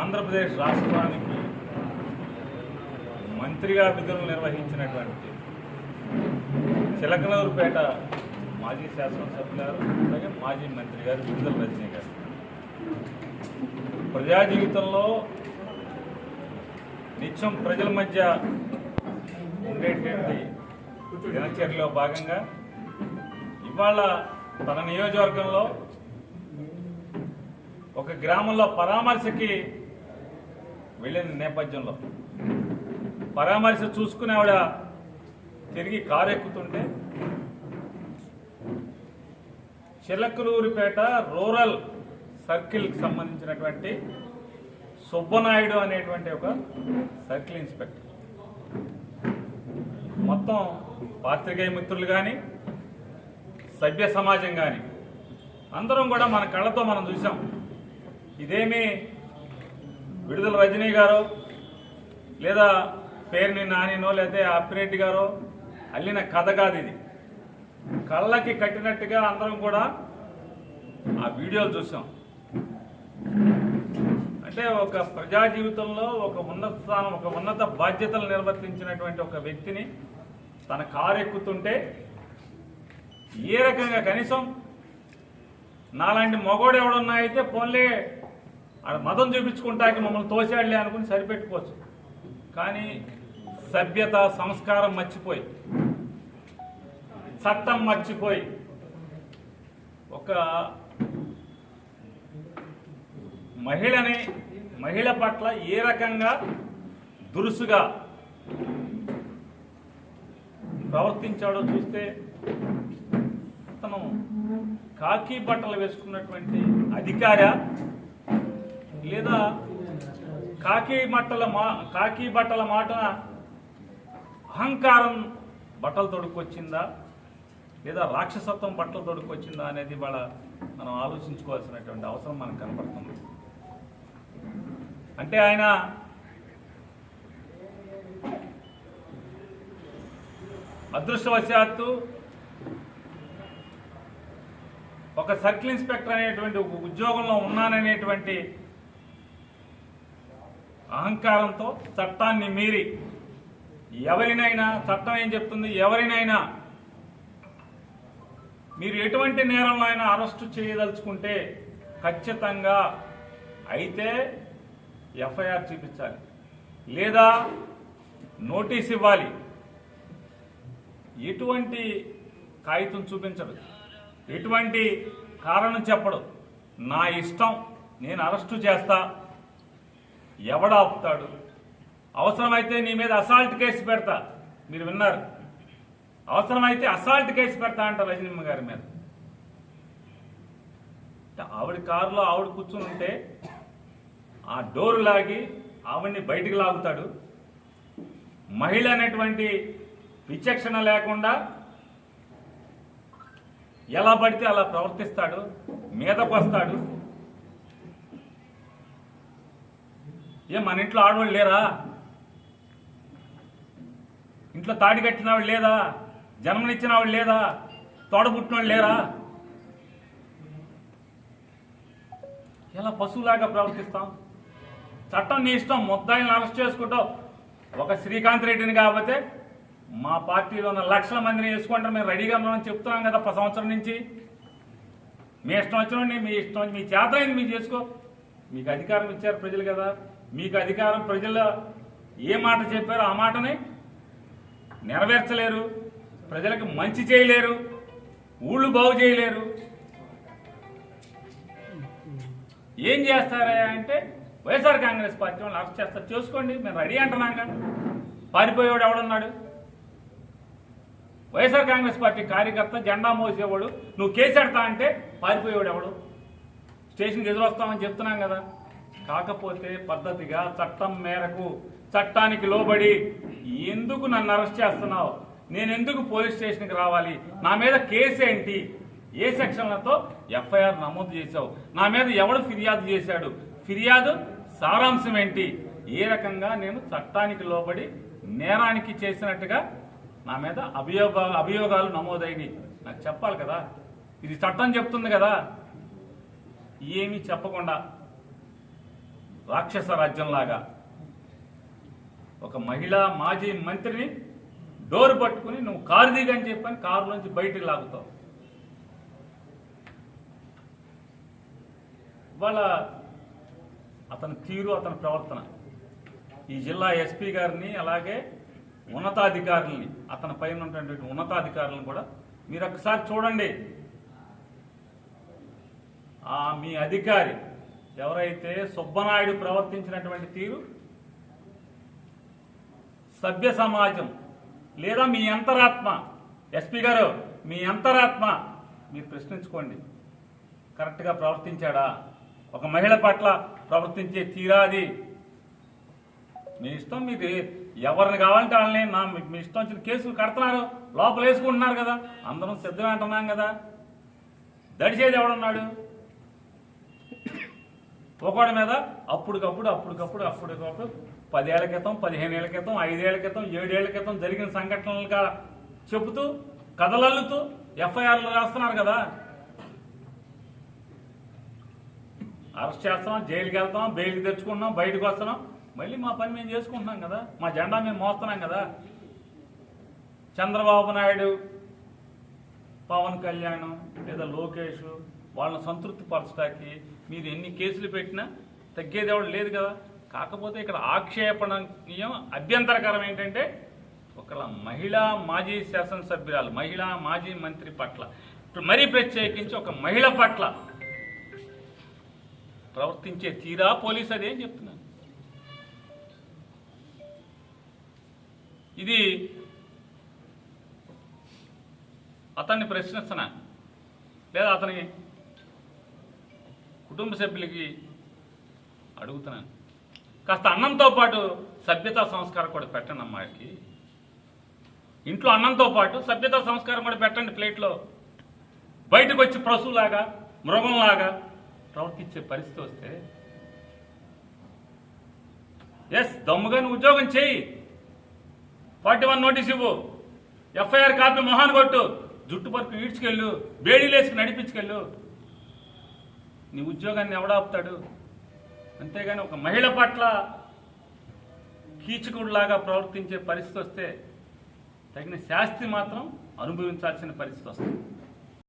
ఆంధ్రప్రదేశ్ రాష్ట్రానికి మంత్రిగా విధులు నిర్వహించినటువంటి చిలకనూరుపేట మాజీ శాసనసభ్యులు గారు అలాగే మాజీ మంత్రి గారు విడుదల రజనీ గారు. ప్రజా జీవితంలో నిత్యం ప్రజల మధ్య ఉండేటువంటి దినచర్యలో భాగంగా ఇవాళ తన నియోజకవర్గంలో ఒక గ్రామంలో పరామర్శకి వెళ్ళిన నేపథ్యంలో పరామర్శ చూసుకుని ఆవిడ తిరిగి కారు ఎక్కుతుంటే చిలకలూరిపేట రూరల్ సర్కిల్కి సంబంధించినటువంటి సుబ్బనాయుడు అనేటువంటి ఒక సర్కిల్ ఇన్స్పెక్టర్ మొత్తం పాత్రికేయ మిత్రులు కానీ సభ్య సమాజం కానీ అందరం కూడా మన కళ్ళతో మనం చూసాం ఇదేమి విడుదల రజనీ గారు లేదా పేరుని నానినో లేదా అప్పిరెడ్డి గారో అల్లిన కథ కాదు ఇది. కళ్ళకి కట్టినట్టుగా అందరం కూడా ఆ వీడియోలు చూసాం అంటే ఒక ప్రజా జీవితంలో ఒక ఉన్నత స్థానం ఒక ఉన్నత బాధ్యతలు నిర్వర్తించినటువంటి ఒక వ్యక్తిని తన కారు ఎక్కుతుంటే ఏ రకంగా కనీసం నాలాంటి మగోడు ఎవడున్నా అయితే పోన్లే ఆడ మతం చూపించుకుంటాకి మమ్మల్ని తోసాడులే అనుకుని సరిపెట్టుకోవచ్చు. కానీ సభ్యత సంస్కారం మర్చిపోయి చట్టం మర్చిపోయి ఒక మహిళని మహిళ పట్ల ఏ రకంగా దురుసుగా ప్రవర్తించాడో చూస్తే అతను కాకి బట్టలు వేసుకున్నటువంటి అధికార? లేదా కాకి బట్టల మా కాకి బట్టల మాటన అహంకారం బట్టలు తొడుక్కొచ్చిందా? లేదా రాక్షసత్వం బట్టలు తొడుక్కొచ్చిందా అనేది ఇవాళ మనం ఆలోచించుకోవాల్సినటువంటి అవసరం మనకు కనపడుతుంది. అంటే ఆయన అదృష్టవశాత్తు ఒక సర్కిల్ ఇన్స్పెక్టర్ అనేటువంటి ఒక ఉద్యోగంలో ఉన్నాననేటువంటి అహంకారంతో చట్టాన్ని మీరి ఎవరినైనా చట్టం ఏం చెప్తుంది? ఎవరినైనా మీరు ఎటువంటి నేరంలో అయినా అరెస్టు చేయదలుచుకుంటే ఖచ్చితంగా అయితే ఎఫ్ఐఆర్ చూపించాలి. లేదా నోటీస్ ఇవ్వాలి. ఎటువంటి కాగితం చూపించడు ఎటువంటి కారణం చెప్పడు. నా ఇష్టం నేను అరెస్టు చేస్తా. ఎవడాపుతాడు అవసరమైతే నీ మీద అసాల్ట్ కేసు పెడతా. మీరు విన్నారు. అవసరమైతే అసాల్ట్ కేసు పెడతా అంట రజనీమ్మ గారి మీద. ఆవిడ కారులో ఆవిడ కూర్చుని ఉంటే ఆ డోరు లాగి ఆవిడ్ని బయటికి లాగుతాడు. మహిళ అనేటువంటి విచక్షణ లేకుండా ఎలా పడితే అలా ప్రవర్తిస్తాడు మీదకు వస్తాడు. ఏ మన ఇంట్లో ఆడవాళ్ళు లేరా? ఇంట్లో తాడి కట్టిన వాళ్ళు లేదా? జన్మనిచ్చిన వాళ్ళు లేదా? తోడబుట్టిన వాళ్ళు లేరా? ఎలా పశువులాగా ప్రవర్తిస్తాం? చట్టం నీ ఇష్టం ముద్దాయిలను అరెస్ట్ చేసుకుంటావు. ఒక శ్రీకాంత్ రెడ్డిని కాకపోతే మా పార్టీలో ఉన్న లక్షల మందిని వేసుకుంటారు. మేము రెడీగా మనం చెప్తున్నాం కదా పది సంవత్సరం నుంచి. మీ ఇష్టం వచ్చినండి మీ ఇష్టం మీ చేత అయింది మీరు చేసుకో. మీకు అధికారం ఇచ్చారు ప్రజలు కదా. మీకు అధికారం ప్రజలు ఏ మాట చెప్పారో ఆ మాటని నెరవేర్చలేరు. ప్రజలకు మంచి చేయలేరు. ఊళ్ళు బాగు చేయలేరు. ఏం చేస్తారా అంటే వైఎస్ఆర్ కాంగ్రెస్ పార్టీ వాళ్ళు అరెస్ట్ చేస్తారు చేసుకోండి మేము రెడీ అంటున్నాం కదా. పారిపోయేవాడు ఎవడున్నాడు? వైఎస్ఆర్ కాంగ్రెస్ పార్టీ కార్యకర్త జెండా మోసేవాడు. నువ్వు కేసెడతా అంటే పారిపోయేవాడు ఎవడు? స్టేషన్కి ఎదురొస్తామని చెప్తున్నాం కదా. కాకపోతే పద్ధతిగా చట్టం మేరకు చట్టానికి లోబడి ఎందుకు నన్ను అరెస్ట్ చేస్తున్నావు? నేను ఎందుకు పోలీస్ స్టేషన్కి రావాలి? నా మీద కేసు ఏంటి? ఏ సెక్షన్లతో ఎఫ్ఐఆర్ నమోదు చేశావు? నా మీద ఎవడు ఫిర్యాదు చేశాడు? ఫిర్యాదు సారాంశం ఏంటి ఏ రకంగా నేను చట్టానికి లోబడి నేరానికి చేసినట్టుగా నా మీద అభియోగ అభియోగాలు నమోదైనవి నాకు చెప్పాలి కదా? ఇది చట్టం చెప్తుంది కదా? ఏమీ చెప్పకుండా రాక్షస రాజ్యంలాగా ఒక మహిళా మాజీ మంత్రిని డోర్ పట్టుకుని నువ్వు కారు దిగని చెప్పని కారులోంచి బయటికి లాగుతావు. వాళ్ళ అతని తీరు అతని ప్రవర్తన. ఈ జిల్లా ఎస్పీ గారిని అలాగే ఉన్నతాధికారుల్ని అతని పైన ఉన్నటువంటి ఉన్నతాధికారులను కూడా మీరు ఒకసారి చూడండి. ఆ మీ అధికారి ఎవరైతే సుబ్బనాయుడు ప్రవర్తించినటువంటి తీరు సభ్య సమాజం లేదా మీ అంతరాత్మ ఎస్పీ గారు మీ అంతరాత్మ మీరు ప్రశ్నించుకోండి. కరెక్ట్గా ప్రవర్తించాడా? ఒక మహిళ పట్ల ప్రవర్తించే తీరాది. మీ ఇష్టం మీరు ఎవరిని కావాలంటే వాళ్ళని నా మీ- ఇష్టం వచ్చిన కేసులు కడుతున్నారు. లోపల వేసుకుంటున్నారు కదా. అందరం సిద్ధమే అంటున్నాం కదా. దడిచేది ఎవడున్నాడు? ఒకటి మీద అప్పటికప్పుడు అప్పటికప్పుడు అప్పటికప్పుడు పదేళ్ళ క్రితం పదిహేను ఏళ్ళ క్రితం ఐదేళ్ళ క్రితం ఏడేళ్ళ క్రితం జరిగిన సంఘటనలుగా చెబుతూ కథలల్లుతూ ఎఫ్ఐఆర్లు రాస్తున్నారు కదా. అరెస్ట్ చేస్తున్నాం జైలుకి వెళ్తాం బెయిల్కి తెచ్చుకుంటున్నాం బయటకు వస్తున్నాం. మళ్ళీ మా పని మేము చేసుకుంటున్నాం కదా. మా జెండా మేము మోస్తున్నాం కదా. చంద్రబాబు నాయుడు పవన్ కళ్యాణ్ లేదా లోకేష్ వాళ్ళని సంతృప్తి పరచడానికి మీరు ఎన్ని కేసులు పెట్టినా తగ్గేది ఎవడు లేదు కదా. కాకపోతే ఇక్కడ ఆక్షేపణీయం అభ్యంతరకరం ఏంటంటే ఒకళ్ళ మహిళా మాజీ శాసనసభ్యురాలు మహిళా మాజీ మంత్రి పట్ల మరీ ప్రత్యేకించి ఒక మహిళ పట్ల ప్రవర్తించే తీరా పోలీసు అదేం చెప్తున్నాను. ఇది అతన్ని ప్రశ్నిస్తున్నా లేదా అతని కుటుంబ సభ్యులకి అడుగుతున్నాను కాస్త అన్నంతో పాటు సభ్యతా సంస్కారం కూడా పెట్టండి అమ్మాయికి. ఇంట్లో అన్నంతో పాటు సభ్యతా సంస్కారం కూడా పెట్టండి ప్లేట్లో. బయటకు వచ్చి పశువులాగా మృగంలాగా ప్రవర్తించే పరిస్థితి వస్తే ఎస్ దమ్ముగా నువ్వు ఉద్యోగం చేయి. ఫార్టీ వన్ నోటీస్ ఇవ్వు. ఎఫ్ఐఆర్ కాపీ మొహాన్ కొట్టు. జుట్టు పరుపు ఈడ్చుకెళ్ళు. వేడిలేసుకు నడిపించుకెళ్ళు. నీ ఉద్యోగాన్ని ఎవడాపుతాడు అంతేగాని ఒక మహిళ పట్ల కీచకుడిలాగా ప్రవర్తించే పరిస్థితి వస్తే తగిన శాస్తి మాత్రం అనుభవించాల్సిన పరిస్థితి వస్తుంది.